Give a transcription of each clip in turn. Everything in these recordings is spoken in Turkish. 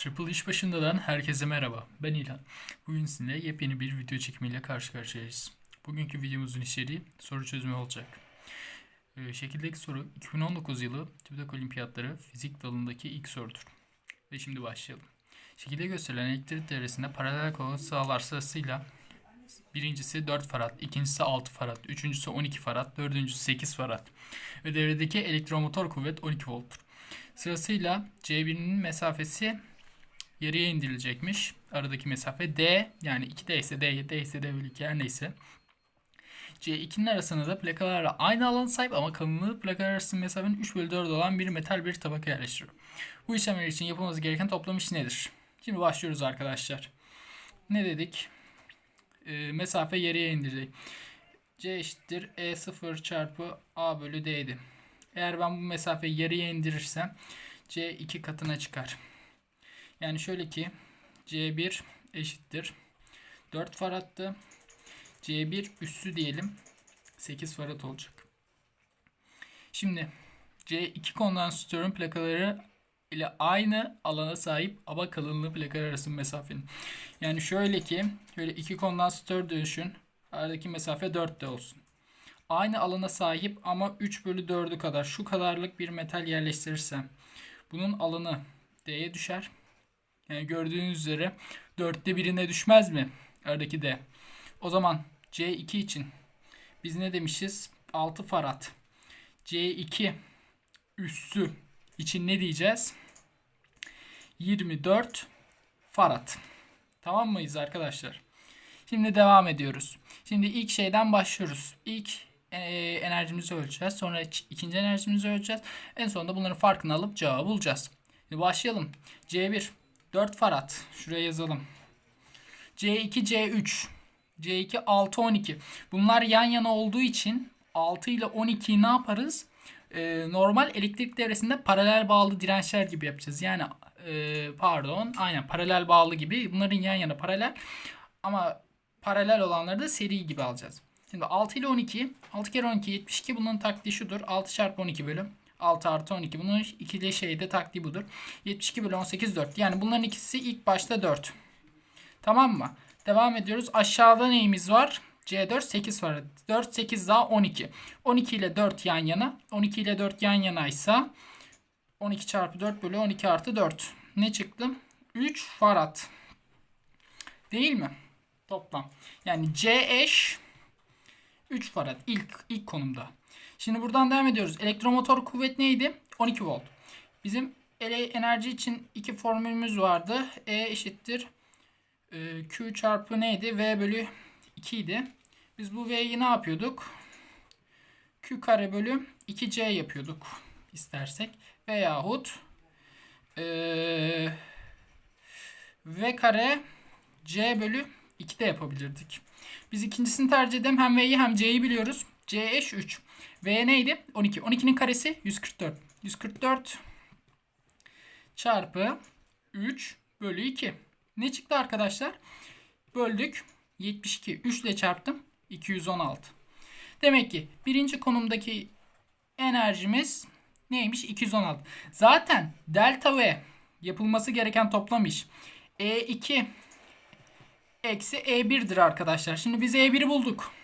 Triple iş başındadan herkese merhaba. Ben İlhan. Bugün sizinle yepyeni bir video çekimiyle karşı karşıyayız. Bugünkü videomuzun içeriği soru çözümü olacak. Ee, şekildeki soru 2019 yılı TÜBİTAK Olimpiyatları fizik dalındaki ilk sorudur. Ve şimdi başlayalım. Şekilde gösterilen elektrik devresinde paralel kolan sahalar sırasıyla birincisi 4 farad, ikincisi 6 farad, üçüncüsü 12 farad, dördüncüsü 8 farad. Ve devredeki elektromotor kuvvet 12 volttur. Sırasıyla C1'in mesafesi yarıya indirilecekmiş. Aradaki mesafe D yani 2D ise D, D ise D bölü 2 her neyse. C2'nin arasında da plakalarla aynı alan sahip ama kalınlığı plakalar arasında mesafenin 3 bölü 4 olan bir metal bir tabaka yerleştiriyor. Bu işlemler için yapılması gereken toplam iş nedir? Şimdi başlıyoruz arkadaşlar. Ne dedik? Ee, mesafe yarıya indirilecek. C eşittir E0 çarpı A bölü D'ydi. Eğer ben bu mesafeyi yarıya indirirsem C 2 katına çıkar. Yani şöyle ki C1 eşittir 4 farattı. C1 üssü diyelim 8 farad olacak. Şimdi C2 kondansatörün plakaları ile aynı alana sahip ama kalınlığı plakalar arasında mesafenin. Yani şöyle ki şöyle iki kondansatör düşün. Aradaki mesafe 4 de olsun. Aynı alana sahip ama 3 bölü 4'ü kadar şu kadarlık bir metal yerleştirirsem bunun alanı D'ye düşer. Yani gördüğünüz üzere dörtte birine düşmez mi? Aradaki D. O zaman C2 için biz ne demişiz? 6 farad. C2 üssü için ne diyeceğiz? 24 farad. Tamam mıyız arkadaşlar? Şimdi devam ediyoruz. Şimdi ilk şeyden başlıyoruz. İlk e, enerjimizi ölçeceğiz. Sonra ikinci enerjimizi ölçeceğiz. En sonunda bunların farkını alıp cevabı bulacağız. Şimdi başlayalım. C1 4 farad. Şuraya yazalım. C2 C3 C2 6 12. Bunlar yan yana olduğu için 6 ile 12'yi ne yaparız? Ee, normal elektrik devresinde paralel bağlı dirençler gibi yapacağız. Yani e, pardon aynen paralel bağlı gibi bunların yan yana paralel ama paralel olanları da seri gibi alacağız. Şimdi 6 ile 12 6 kere 12 72 bunun taktiği şudur. 6 çarpı 12 bölüm 6 artı 12 bunun ikili şeyde taktiği budur. 72 bölü 18 4. Yani bunların ikisi ilk başta 4. Tamam mı? Devam ediyoruz. Aşağıda neyimiz var? C4 8 var. 4 8 daha 12. 12 ile 4 yan yana. 12 ile 4 yan yanaysa 12 çarpı 4 bölü 12 artı 4. Ne çıktı? 3 farad. Değil mi? Toplam. Yani C eş 3 farad ilk ilk konumda. Şimdi buradan devam ediyoruz. Elektromotor kuvvet neydi? 12 volt. Bizim ele enerji için iki formülümüz vardı. E eşittir e, Q çarpı neydi? V bölü 2 idi. Biz bu V'yi ne yapıyorduk? Q kare bölü 2C yapıyorduk istersek. Veyahut e, V kare C bölü 2 de yapabilirdik. Biz ikincisini tercih edelim. Hem V'yi hem C'yi biliyoruz. C eş 3. V neydi? 12. 12'nin karesi 144. 144 çarpı 3 bölü 2. Ne çıktı arkadaşlar? Böldük. 72. 3 ile çarptım. 216. Demek ki birinci konumdaki enerjimiz neymiş? 216. Zaten delta V yapılması gereken toplam iş. E2 eksi E1'dir arkadaşlar. Şimdi biz E1'i bulduk.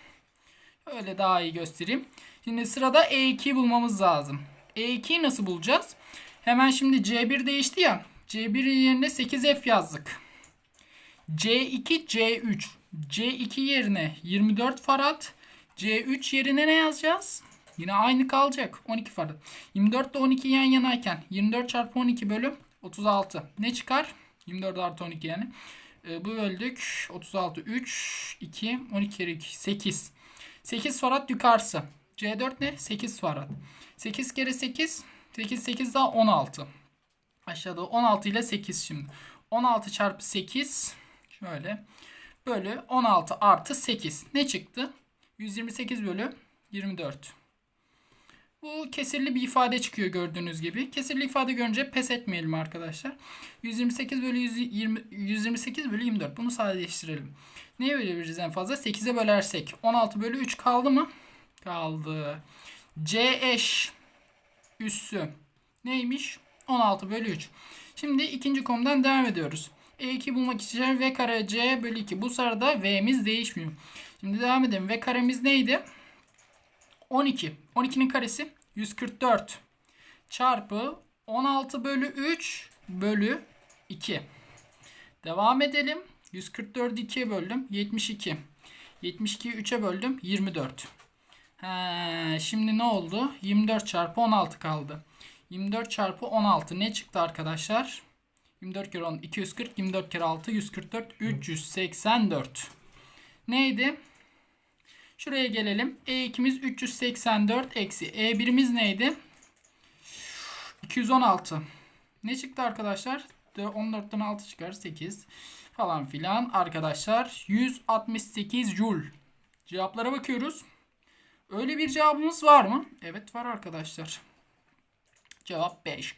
Öyle daha iyi göstereyim. Şimdi sırada E2'yi bulmamız lazım. E2'yi nasıl bulacağız? Hemen şimdi C1 değişti ya. C1 yerine 8F yazdık. C2 C3. C2 yerine 24 farad. C3 yerine ne yazacağız? Yine aynı kalacak. 12 farad. 24 ile 12 yan yanayken 24 çarpı 12 bölüm 36. Ne çıkar? 24 artı 12 yani. E, bu böldük. 36 3 2 12 kere 2 8. 8 farad yukarısı. C4 ne? 8 farad. 8 kere 8 8 8 daha 16. Aşağıda 16 ile 8 şimdi. 16 çarpı 8 şöyle bölü 16 artı 8 ne çıktı? 128 bölü 24. Bu kesirli bir ifade çıkıyor gördüğünüz gibi. Kesirli ifade görünce pes etmeyelim arkadaşlar. 128 bölü 120, 128 bölü 24. Bunu sadeleştirelim. Neye bölebiliriz en fazla? 8'e bölersek 16 bölü 3 kaldı mı? Kaldı. C eş üssü neymiş? 16 bölü 3. Şimdi ikinci konudan devam ediyoruz. E2 bulmak için V kare C bölü 2. Bu sırada V'miz değişmiyor. Şimdi devam edelim. V karemiz neydi? 12. 12'nin karesi 144 çarpı 16 bölü 3 bölü 2. Devam edelim. 144'ü 2'ye böldüm. 72. 72'yi 3'e böldüm. 24. He, şimdi ne oldu? 24 çarpı 16 kaldı. 24 çarpı 16 ne çıktı arkadaşlar? 24 kere 10 240 24 kere 6 144 384. Neydi? Şuraya gelelim. E2'miz 384 eksi E1'imiz neydi? 216. Ne çıktı arkadaşlar? 14'ten 6 çıkar 8 falan filan arkadaşlar 168 joule. Cevaplara bakıyoruz. Öyle bir cevabımız var mı? Evet var arkadaşlar. Cevap 5.